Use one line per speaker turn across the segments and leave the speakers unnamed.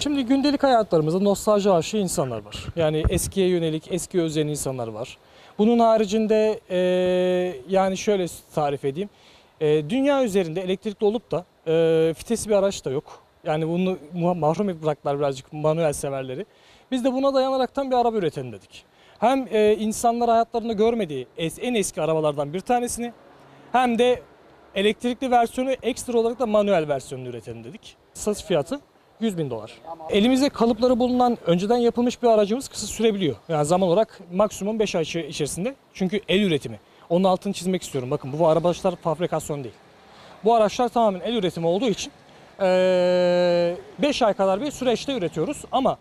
Şimdi gündelik hayatlarımızda nostalji aşığı insanlar var. Yani eskiye yönelik, eski özleyen insanlar var. Bunun haricinde e, yani şöyle tarif edeyim. E, dünya üzerinde elektrikli olup da e, vitesli bir araç da yok. Yani bunu mahrum bıraktılar birazcık manuel severleri. Biz de buna dayanaraktan bir araba üretelim dedik. Hem e, insanlar hayatlarında görmediği es- en eski arabalardan bir tanesini hem de elektrikli versiyonu ekstra olarak da manuel versiyonunu üretelim dedik. Satış fiyatı 100 bin dolar. Elimizde kalıpları bulunan önceden yapılmış bir aracımız kısa sürebiliyor. Yani zaman olarak maksimum 5 ay içerisinde. Çünkü el üretimi. Onun altını çizmek istiyorum. Bakın bu araçlar fabrikasyon değil. Bu araçlar tamamen el üretimi olduğu için 5 ay kadar bir süreçte üretiyoruz. Ama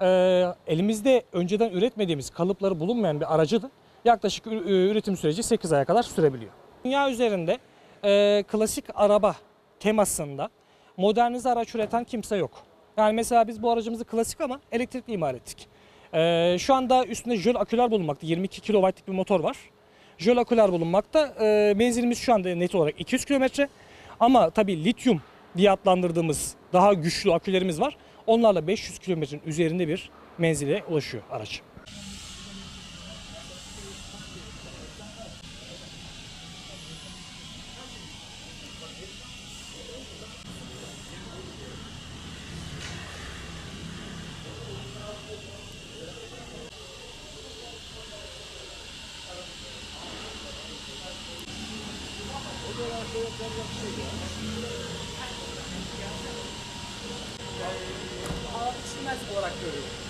eee, elimizde önceden üretmediğimiz kalıpları bulunmayan bir aracı da yaklaşık üretim süreci 8 aya kadar sürebiliyor. Dünya üzerinde eee, klasik araba temasında modernize araç üreten kimse yok. Yani mesela biz bu aracımızı klasik ama elektrikli imal ettik. Eee, şu anda üstünde jöl aküler bulunmakta. 22 kW'lik bir motor var. Jöl aküler bulunmakta. Eee menzilimiz şu anda net olarak 200 kilometre. Ama tabii lityum diye adlandırdığımız daha güçlü akülerimiz var. Onlarla 500 kilometrenin üzerinde bir menzile ulaşıyor araç. Olarak görüyorum.